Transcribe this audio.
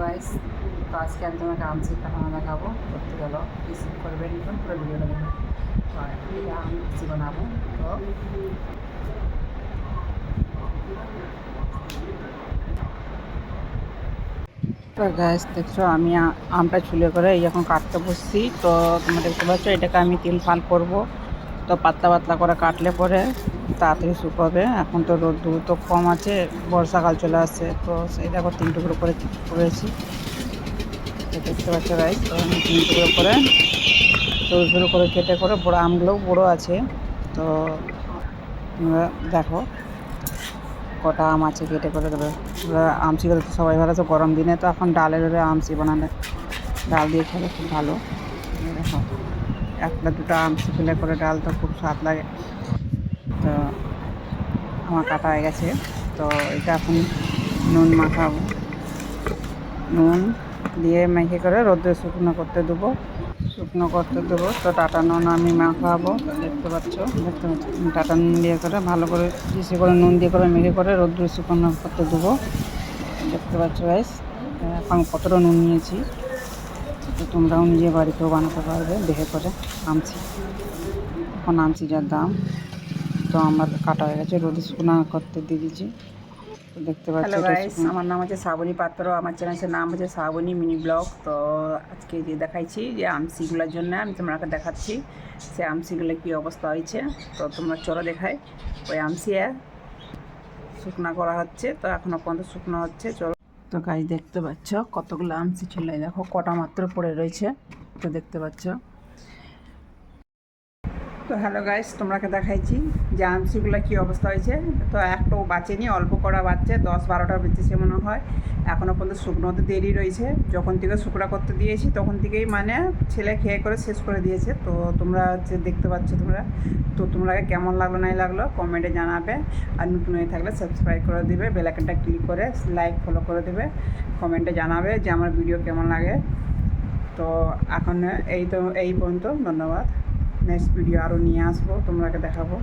Guys তো আজকে আমি তোমাকে আমসি কাটানো দেখাবো করতে গেল রিসিভ করবে নিখন পুরো ভিডিওটা দেবে তো এটা আমসি বানাবো। তো তো গ্যাস দেখছ, আমি আমটা ছুলে করে এই এখন কাটতে বসছি। তো তোমরা দেখতে পাচ্ছ, এটাকে আমি তিল ফাল করব। তো পাতলা পাতলা করে কাটলে পরে তাড়াতাড়ি শুকোবে এখন তো রোদ তো কম আছে, বর্ষাকাল চলে আসছে, তো সেই দেখো তিন টুকরো করে করেছি। দেখতে পাচ্ছ গাই তো আমি তিন টুকরো করে সরু সরু করে কেটে করে বড়ো আমগুলোও বড়ো আছে। তো দেখো কটা আম আছে কেটে করে দেবে। আমসি করে তো সবাই ভালো তো গরম দিনে তো এখন ডালের ওরে আমসি বানালে ডাল দিয়ে খেলে খুব ভালো। দেখো। একটা দুটো আমসি খেলে করে ডাল তো খুব স্বাদ লাগে। তো আমার কাটা হয়ে গেছে। তো এটা এখন নুন মাখাবো। নুন দিয়ে মেখে করে রোদে শুকনো করতে দেবো। শুকনো করতে দেবো। তো টাটা নুন আমি মাখাবো। দেখতে পাচ্ছ? দেখতে পাচ্ছ? টাটা নুন দিয়ে করে ভালো করে বেশি করে নুন দিয়ে করে মেখে করে রোদ্রে শুকনো করতে দেবো। দেখতে পাচ্ছ গাইস এখন কতটা নুন নিয়েছি? তোমরাও নিজে বাড়িতেও বানাতে পারবে দেখে করে আমছি এখন আমছি যার দাম। তো আমার কাটা হয়ে গেছে রোদে শুকনা করতে দিয়ে দিয়েছি। তো দেখতে পাচ্ছি আমার নাম হচ্ছে শ্রাবণী পাত্র আমার চ্যানেলের নাম হচ্ছে শ্রাবণী মিনি ব্লগ তো আজকে যে দেখাইছি যে আমসিগুলোর জন্য আমি তোমাকে দেখাচ্ছি সে আমসিগুলো কী অবস্থা হয়েছে। তো তোমরা চলো দেখাই। ওই আমসি শুকনা করা হচ্ছে তো এখনও পর্যন্ত শুকনো হচ্ছে চলো। তো গাছ দেখতে পাচ্ছ কতগুলো আমসি ছিল দেখো কটা মাত্র পড়ে রয়েছে, তো দেখতে পাচ্ছ। তো হ্যালো গাইস তোমরাকে দেখাইছি যে আমসিগুলো কী অবস্থা হয়েছে। তো একটাও বাঁচেনি অল্প করা বাচ্চা, দশ বারোটার বেঁচেছে মনে হয় এখনও পর্যন্ত শুকনো হতে দেরি রয়েছে। যখন থেকে শুকনা করতে দিয়েছি, তখন থেকেই মানে ছেলে খেয়ে করে শেষ করে দিয়েছে। তো তোমরা হচ্ছে দেখতে পাচ্ছ তোমরা, তো তোমরা কেমন লাগল, নাই লাগল কমেন্টে জানাবে। আর নতুন হয়ে থাকলে সাবস্ক্রাইব করে দিবে বেলাইকনটা ক্লিক করে লাইক ফলো করে দেবে কমেন্টে জানাবে যে আমার ভিডিও কেমন লাগে। তো এখন এই তো, এই পর্যন্ত, ধন্যবাদ। নেক্সট ভিডিও আরও নিয়ে আসবো তোমরাকে দেখাবো